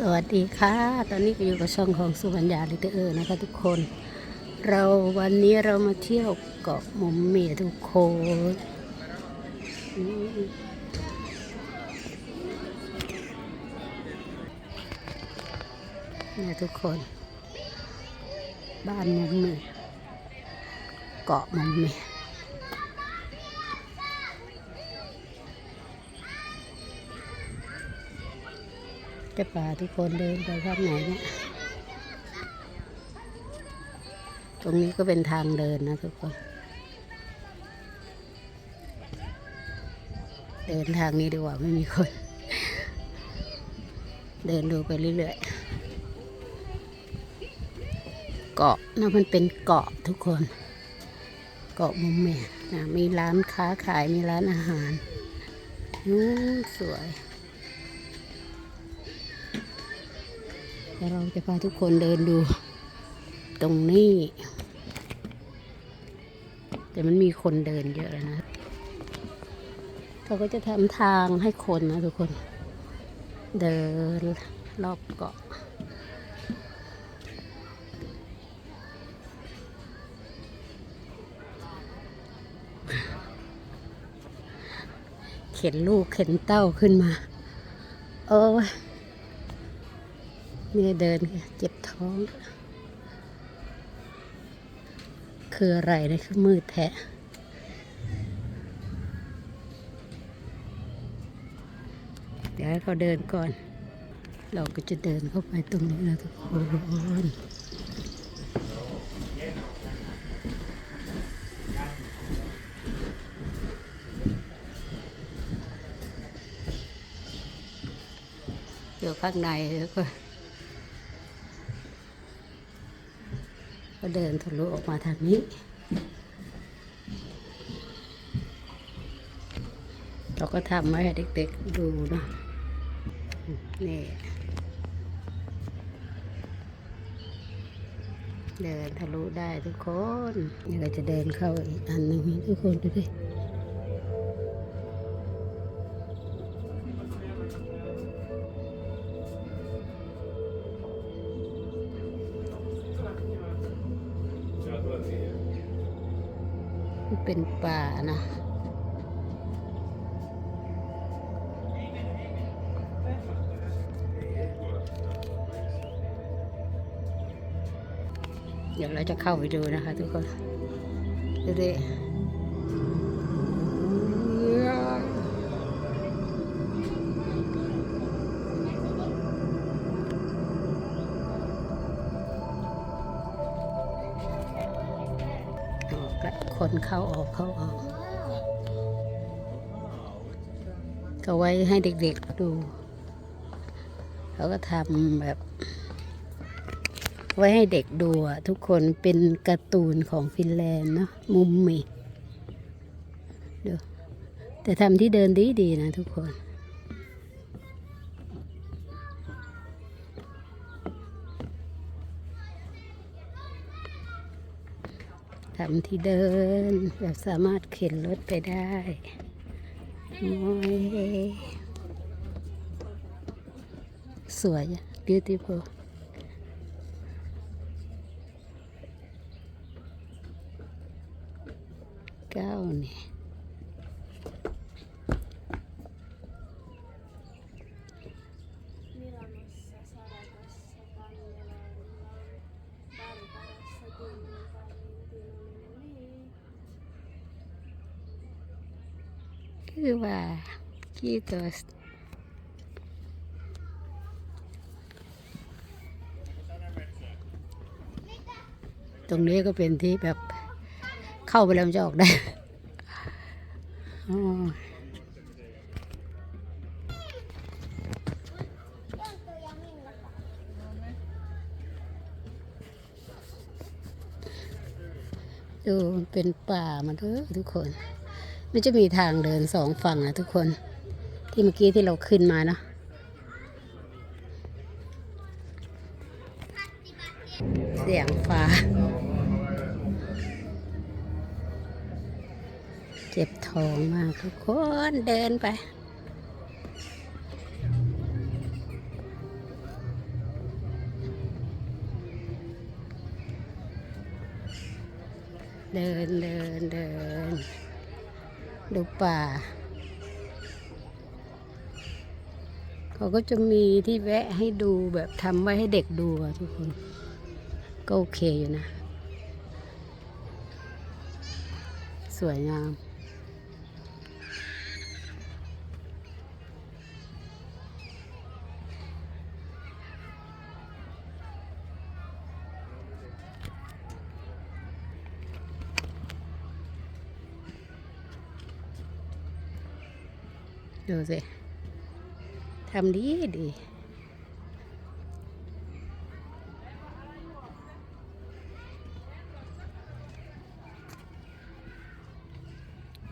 สวัสดีค่ะ ตอนนี้ก็อยู่กับช่องของสุวรรณยาลิเตอร์นะคะทุกคน เราวันนี้เรามาเที่ยวเกาะมุมเมียทุกคนเนี่ยทุกคน บ้านมุมเมียเกาะมุมเมีย จะพาทุกคนเดินไปข้างไหนเนี่ย ตรงนี้ก็เป็นทางเดินนะทุกคน เดินทางนี้ดีกว่าไม่มีคน เดินดูไปเรื่อยๆ เกาะนะมันเป็นเกาะทุกคน เกาะมุมเมียนะมีร้านค้าขายมีร้านอาหารนู้สวย เดี๋ยวเราจะพาทุกคนเดินดู ตรงนี้ แต่มันมีคนเดินเยอะเลยนะ เขาก็จะทำทางให้คนนะทุกคน เดินรอบเกาะเข็นลูกเข็นเต้าขึ้นมาโอ้ ยนี่เดินเจ็บท้อง คืออะไรนะคือมืดแทะเดี๋ยวให้เขาเดินก่อน เราก็จะเดินเข้าไปตรงนี้นะทุกคนอยู่ข้างในแล้วก็ ก็เดินทะลุออกมาทางนี้ เราก็ทำไว้ให้เด็กๆดูนะนี่เดินทะลุได้ทุกคนนี่เราจะเดินเข้าอีกอันหนึ่งทุกคนดูดิ มันเป็นป่านะเดี๋ยวเราจะเข้าไปดูนะคะทุกคนดูดิ เข้าออกเข้าออก ก็ไว้ให้เด็กๆดู เขาก็ทำแบบ ไว้ให้เด็กดูอะทุกคนเป็นการ์ตูนของฟินแลนด์เนาะมุมมีดูแต่ทำที่เดินดีดีๆนะทุกคน ทำที่เดินแบบสามารถเข็นรถไปได้โอ้ยสวย beautiful เก้านี่ย คือว่าคีตัวตรงนี้ก็เป็นที่แบบเข้าไปแล้วมันจะออกได้ดูเป็นป่ามันเถอะทุกคน มันจะมีทางเดินสองฝั่งนะทุกคน ที่เมื่อกี้ที่เราขึ้นมาเนาะเสียงฟ้า เจ็บท้องมากทุกคนเดินไปเดินเดินเดิน ดูป่า เขาก็จะมีที่แวะให้ดูแบบทำไว้ให้เด็กดูอะทุกคน ก็โอเคอยู่นะ สวยงาม ดูสิทำดีดี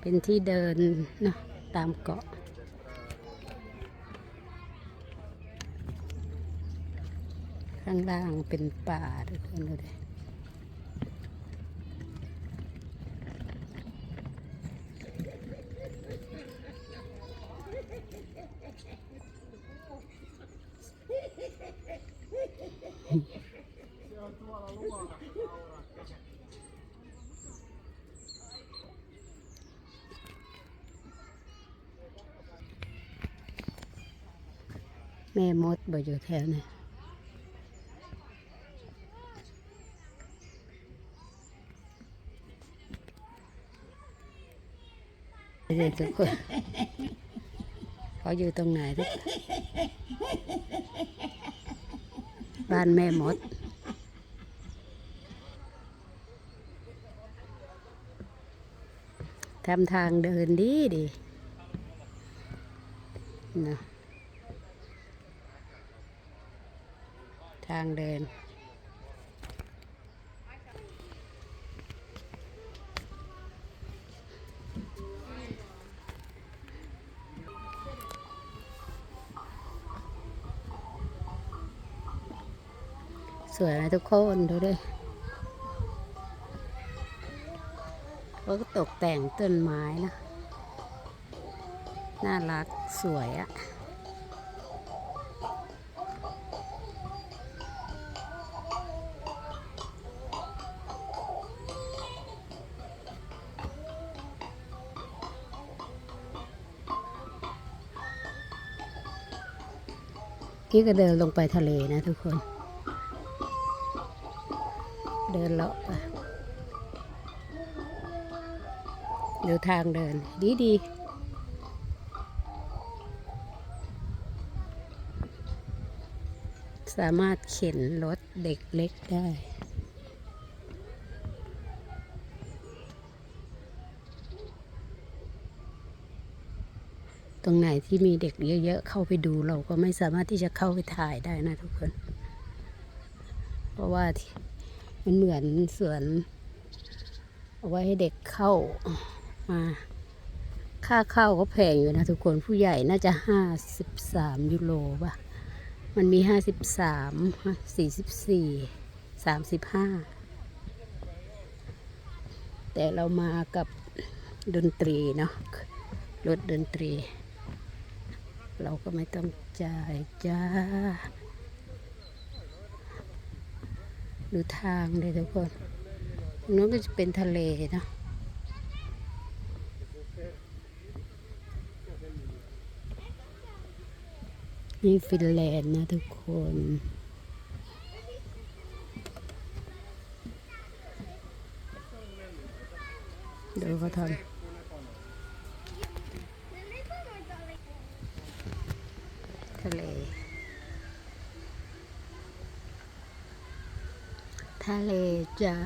เป็นที่เดินเนาะตามเกาะข้างล่างเป็นป่าทุกคนดูดิ แม่มดบ่อยู่แถวนี้ เด็กทุกคนเขาอยู่ตรงไหนทุกคนบ้านแม่มด ทำทางเดินดีดีนะทางเดิน สวยไหมทุกคนดูดิเขาก็ตกแต่งต้นไม้นะ น่ารักสวยอะนี่ก็เดินลงไปทะเลนะทุกคน ดินเลาะไปดูทางเดิน ดีดีๆสามารถเข็นรถเด็กเล็กได้ตรงไหนที่มีเด็กเยอะๆ เข้าไปดูเราก็ไม่สามารถที่จะเข้าไปถ่ายได้นะทุกคน เพราะว่าที่ มันเหมือนสวน เอาไว้ให้เด็กเข้ามาค่าเข้าก็แพงอยู่นะทุกคนผู้ใหญ่น่าจะห้าสิบสามยูโรป่ะ มันมีห้าสิบสามสี่สิบสี่สามสิบห้าแต่เรามากับดนตรีเนาะรถดนตรี เราก็ไม่ต้องจ่ายจ้า ดูทางเลยทุกคนตรงนู้นก็จะเป็นทะเลเนาะนี่ฟินแลนด์นะทุกคน เดูเขาทำทะเล ทะเลจ้า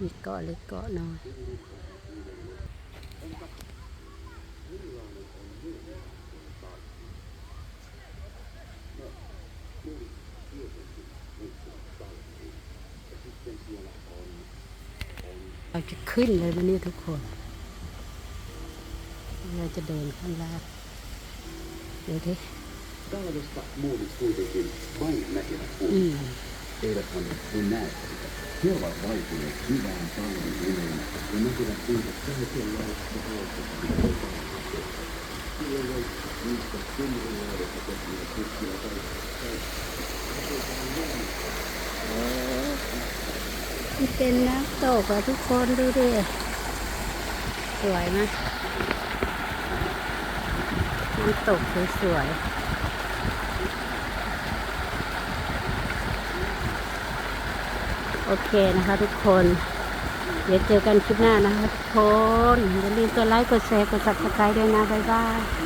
มีเกาะเล็กเกาะน้อยเราจะขึ้นเลยวันนี้ทุกคน เราจะเดินข้างล่างเดี๋ยวดิ Talvesta muodit kuitenkin vain näkevät อืม eiväthän voi näe sitä. He ovat vaipuneet hyvään talven uneen ja näkevät kuinka kaikenlaista hauketta Silloin voi niistä kymmenen vuodesta tehtyä tutkia tai มันเป็นน้ำตกอะทุกคนดูดิสวยนะน้ำตกสวยๆ โอเคนะคะทุกคน เดี๋ยวเจอกันคลิปหน้านะคะทุกคนอย่าลืมกดไลค์กดแชร์กดซับสไครต์ด้วยนะ บ๊ายบาย